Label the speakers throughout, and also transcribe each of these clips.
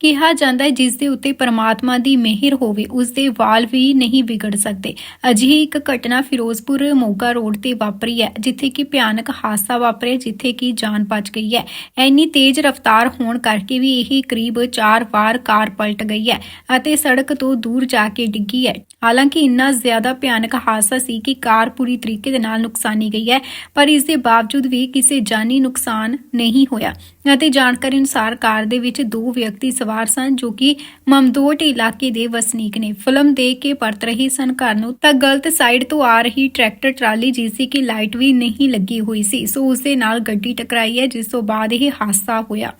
Speaker 1: ਕਿਹਾ ਜਾਂਦਾ ਹੈ ਜਿਸ ਦੇ ਉੱਤੇ ਪਰਮਾਤਮਾ ਦੀ ਮਿਹਰ ਹੋਵੇ ਉਸ ਦੇ ਵਾਲ ਵੀ ਨਹੀਂ ਵਿਗੜ ਸਕਦੇ। ਅਜਿਹੀ ਇੱਕ ਘਟਨਾ ਫਿਰੋਜ਼ਪੁਰ ਮੋਗਾ ਰੋਡ ਤੇ ਵਾਪਰੀ ਹੈ, ਜਿੱਥੇ ਕਿ ਭਿਆਨਕ ਹਾਦਸਾ ਵਾਪਰਿਆ, ਜਿੱਥੇ ਕਿ ਜਾਨ ਬਚ ਗਈ ਹੈ। ਇੰਨੀ ਤੇਜ਼ ਰਫ਼ਤਾਰ ਹੋਣ ਕਰਕੇ ਵੀ ਇਹ ਕਰੀਬ 4 ਵਾਰ ਕਾਰ ਪਲਟ ਗਈ ਹੈ ਅਤੇ ਸੜਕ ਤੋਂ ਦੂਰ ਜਾ ਕੇ ਡਿੱਗੀ ਹੈ। ਹਾਲਾਂਕਿ ਇੰਨਾ ਜ਼ਿਆਦਾ ਭਿਆਨਕ ਹਾਦਸਾ ਸੀ ਕਿ ਕਾਰ ਪੂਰੀ ਤਰੀਕੇ ਦੇ ਨਾਲ ਨੁਕਸਾਨੀ ਗਈ ਹੈ, ਪਰ ਇਸ ਦੇ ਬਾਵਜੂਦ ਵੀ ਕਿਸੇ ਜਾਨੀ ਨੁਕਸਾਨ ਨਹੀਂ ਹੋਇਆ। ਅਤੇ ਜਾਣਕਾਰੀ ਅਨੁਸਾਰ ਕਾਰ ਦੇ ਵਿੱਚ ਦੋ ਵਿਅਕਤੀ ਸਵਾਰ ਸਨ ਜੋ ਕਿ ਮਮਦੋਟ ਇਲਾਕੇ ਦੇ ਵਸਨੀਕ ਨੇ। ਫਿਲਮ ਦੇਖ ਕੇ ਪਰਤ ਰਹੇ ਸਨ ਘਰ ਨੂੰ ਤਾਂ ਗਲਤ ਸਾਈਡ ਤੋਂ ਆ ਰਹੀ ਟਰੈਕਟਰ ਟਰਾਲੀ ਜਿਸ ਦੀ ਕਿ ਲਾਈਟ ਵੀ ਨਹੀਂ ਲੱਗੀ ਹੋਈ ਸੀ। ਸੋ ਉਸ ਦੇ ਨਾਲ ਗੱਡੀ ਟਕਰਾਈ ਹੈ ਜਿਸ ਤੋਂ ਬਾਅਦ ਇਹ ਹਾਦਸਾ ਹੋਇਆ।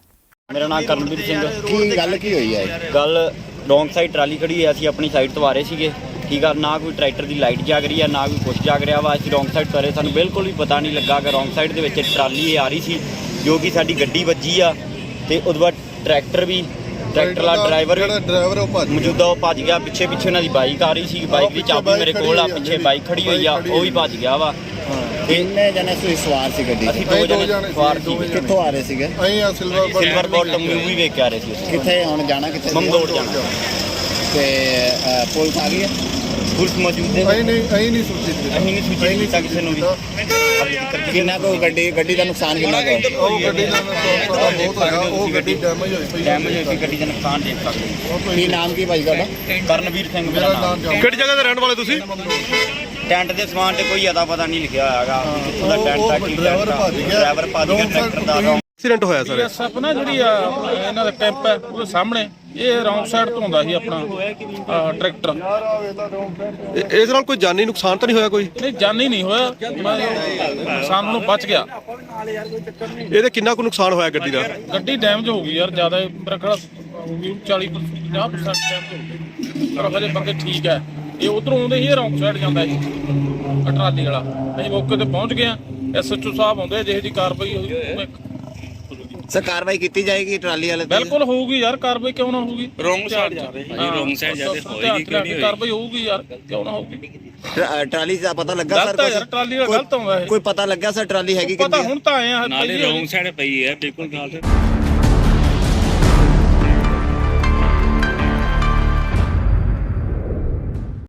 Speaker 2: ਮੇਰਾ ਨਾਮ ਕਰਨਵੀਰ ਸਿੰਘ
Speaker 3: ਕੀ ਗੱਲ ਕੀ ਹੋਈ ਹੈ?
Speaker 2: ਗੱਲ ਰੋਂਗ ਸਾਈਡ ਟਰਾਲੀ ਖੜੀ ਹੈ। ਅਸੀਂ ਆਪਣੀ ਸਾਈਡ ਤੋਂ ਆ ਰਹੇ ਸੀਗੇ। ਠੀਕ ਆ ਨਾ ਕੋਈ ਟਰੈਕਟਰ ਦੀ ਲਾਈਟ ਜਾਗ ਰਹੀ ਆ ਨਾ ਕੋਈ ਕੁਛ ਜਾਗ ਰਿਹਾ ਵਾ। ਅਸੀਂ ਰੋਂਗ ਸਾਈਡ ਰਹੇ ਸਾਨੂੰ ਬਿਲਕੁਲ ਵੀ ਪਤਾ ਨਹੀਂ ਲੱਗਾ ਕਿ ਰੋਂਗ ਸਾਈਡ ਦੇ ਵਿੱਚ ਟਰਾਲੀ ਆ ਰਹੀ ਸੀ ਜੋ ਕਿ ਸਾਡੀ ਗੱਡੀ ਵੱਜੀ ਆ। ਤੇ ਉਹਦੇ ਬਾਅਦ ਟਰੈਕਟਰ ਵੀ ਟਰੈਕਟਰ ਵਾਲਾ ਡਰਾਈਵਰ
Speaker 3: ਜਿਹੜਾ ਡਰਾਈਵਰ ਉਹ ਭੱਜ
Speaker 2: ਮੌਜੂਦਾ ਉਹ ਭੱਜ ਗਿਆ ਪਿੱਛੇ ਪਿੱਛੇ ਉਹਨਾਂ ਦੀ ਬਾਈਕ ਆ ਰਹੀ ਸੀ ਬਾਈਕ ਦੀ ਚਾਬੀ ਮੇਰੇ ਕੋਲ ਆ ਪਿੱਛੇ ਬਾਈਕ ਖੜੀ ਹੋਈ ਆ ਉਹ ਵੀ ਭੱਜ ਗਿਆ ਵਾ।
Speaker 3: ਕਿੰਨੇ ਜਣੇ ਤੁਸੀਂ ਸਵਾਰ ਸੀ ਗੱਡੀ 'ਚ?
Speaker 2: ਅਸੀਂ ਦੋ ਜਣੇ ਸਵਾਰ
Speaker 3: ਸੀ, ਕਿੱਥੋਂ ਆ ਰਹੇ ਸੀਗੇ?
Speaker 4: ਅਸੀਂ ਆ ਸਿਲਵਰ
Speaker 2: ਸਿਲਵਰ ਬੋਟਮ ਮੂਵੀ ਵੇਖ ਕੇ ਆ ਰਹੇ ਸੀ
Speaker 3: ਕਿੱਥੇ ਹੁਣ ਜਾਣਾ ਕਿੱਥੇ? ਸੀਗਾ?
Speaker 2: ਮਮਦੋੜ ਜਾਣਾ।
Speaker 3: ਤੇ ਪੁਲਿਸ ਆ ਗਈ ਹੈ?
Speaker 2: ਪੁਲਿਸ ਮੌਜੂਦ ਹੈ
Speaker 4: ਅਸੀਂ ਨਹੀਂ ਅਸੀਂ ਨਹੀਂ ਸੋਚੀ ਸੀ
Speaker 2: ਅਸੀਂ ਨਹੀਂ ਸੂਚਿਤ ਕੀਤਾ ਕਿਸੇ ਨੂੰ ਵੀ।
Speaker 3: ਕਿੰਨਾ ਕੋ ਗੱਡੀ ਗੱਡੀ ਦਾ ਨੁਕਸਾਨ ਕਿੰਨਾ ਕੋ
Speaker 4: ਉਹ ਗੱਡੀ ਦਾ ਨੁਕਸਾਨ ਥੋੜ੍ਹਾ ਬਹੁਤ ਹੋਇਆ ਉਹ ਗੱਡੀ ਡੈਮੇਜ ਹੋਈ ਪਈ ਹੈ।
Speaker 2: ਡੈਮੇਜ ਹੋਈ ਸੀ ਗੱਡੀ ਦਾ ਨੁਕਸਾਨ ਦੇਖ ਸਕਦੇ
Speaker 3: ਕੀ ਨਾਮ ਕੀ ਭਾਈ ਤੁਹਾਡਾ?
Speaker 2: ਕਰਨਵੀਰ ਸਿੰਘ ਮੇਰਾ
Speaker 4: ਮੇਰਾ
Speaker 2: ਨਾਮ
Speaker 5: ਕਿਹੜੀ ਜਗ੍ਹਾ ਦੇ ਰਹਿਣ ਵਾਲੇ ਤੁਸੀਂ?
Speaker 2: ਟੈਂਟ ਦੇ ਸਮਾਨ ਤੇ ਕੋਈ ਅਤਾ ਪਤਾ ਨਹੀਂ ਲਿਖਿਆ ਹੋਇਆਗਾ ਉਹਦਾ
Speaker 4: ਉਹ-
Speaker 2: ਟੈਂਟ
Speaker 4: ਉਹ
Speaker 2: ਆ? ਕੀ
Speaker 4: ਡਰਾਈਵਰ ਭੱਜ ਗਿਆ।
Speaker 2: ਡਰਾਈਵਰ ਭੱਜ ਗਿਆ ਟਰੈਕਟਰ ਦਾ
Speaker 5: ਐਕਸੀਡੈਂਟ ਹੋਇਆ ਸਰ
Speaker 6: ਐਸਐਫ ਨਾ ਜਿਹੜੀ ਆ ਇਹਨਾਂ ਦਾ ਕੈਂਪ ਹੈ ਉਹਦੇ ਸਾਹਮਣੇ ਇਹ ਰੌਂਗ ਸਾਈਡ ਤੋਂ ਆਉਂਦਾ ਸੀ ਆਪਣਾ ਆਹ, ਟਰੈਕਟਰ
Speaker 5: ਇਹ- ਇਸ ਨਾਲ ਕੋਈ ਜਾਨੀ ਨੁਕਸਾਨ ਤਾਂ ਨਹੀਂ ਹੋਇਆ ਕੋਈ?
Speaker 6: ਨਹੀਂ ਜਾਨੀ ਨਹੀਂ ਹੋਇਆ। ਮੈਂ ਸਾਨ ਨੂੰ ਬਚ ਗਿਆ।
Speaker 5: ਇਹਦੇ ਕਿੰਨਾ ਕੁ ਨੁਕਸਾਨ ਹੋਇਆ ਗੱਡੀ ਦਾ?
Speaker 6: ਗੱਡੀ ਡੈਮੇਜ ਹੋ ਗਈ ਯਾਰ ਜ਼ਿਆਦਾ ਮੇਰਾ ਖੜਾ ਹੋ ਗਈ 40 50% ਡੈਮੇਜ ਹੋ ਗਈ। ਹਜੇ ਬੰਦੇ ਠੀਕ ਹੈ। ਇਹ ਉਧਰੋਂ ਆਉਂਦੇ ਸੀ ਇਹ ਰੌਂਗ ਸਾਈਡ ਜਾਂਦਾ ਸੀ ਆਹ ਟਰਾਲੀ ਵਾਲਾ। ਅਸੀਂ ਮੌਕੇ ਤੇ ਪਹੁੰਚ ਗਏ ਐਸਐਚਓ ਸਾਹਿਬ ਆਉਂਦੇ ਜਿਹੇ ਦੀ ਕਾਰਵਾਈ ਹੋਈ ਉਵੇਂ
Speaker 3: ਸਰ ਕਾਰਵਾਈ ਕੀਤੀ ਜਾਏਗੀ ਟਰਾਲੀ ਵਾਲੇ ਤੇ?
Speaker 6: ਬਿਲਕੁਲ ਹੋਊਗੀ ਯਾਰ ਕਾਰਵਾਈ ਕਿਉਂ ਨਾ ਹੋਊਗੀ?
Speaker 7: Wrong side ਜਾ ਰਹੇ ਜੀ, wrong side ਜਾ ਰਹੇ, ਹੋਏਗੀ ਕਿਉਂ ਨਹੀਂ ਹੋਏਗੀ?
Speaker 6: ਕਾਰਵਾਈ ਹੋਊਗੀ ਯਾਰ ਕਿਉਂ ਨਾ ਹੋਊਗੀ?
Speaker 3: ਟਰਾ- ਟਰਾਲੀ ਦਾ ਪਤਾ ਲੱਗਾ ਸਰ
Speaker 6: ਗਲਤ ਹੈ ਯਾਰ, ਟਰਾਲੀ
Speaker 3: ਕੋਈ-
Speaker 6: ਗਲਤ ਆਉਂਦਾ ਇਹ।
Speaker 3: ਕੋਈ ਪਤਾ ਲੱਗਾ ਸਰ ਟਰਾਲੀ ਹੈਗੀ
Speaker 6: ਪਤਾ
Speaker 3: ਕਿੰਨੀ ਹੈ?
Speaker 6: ਹੁਣ ਤਾਂ ਆਏ ਆ
Speaker 7: ਨਾਲੇ ਰੋਂਗ ਸਾਈਡ ਪਈ ਹੈ ਬਿਲਕੁਲ ਗੱਲ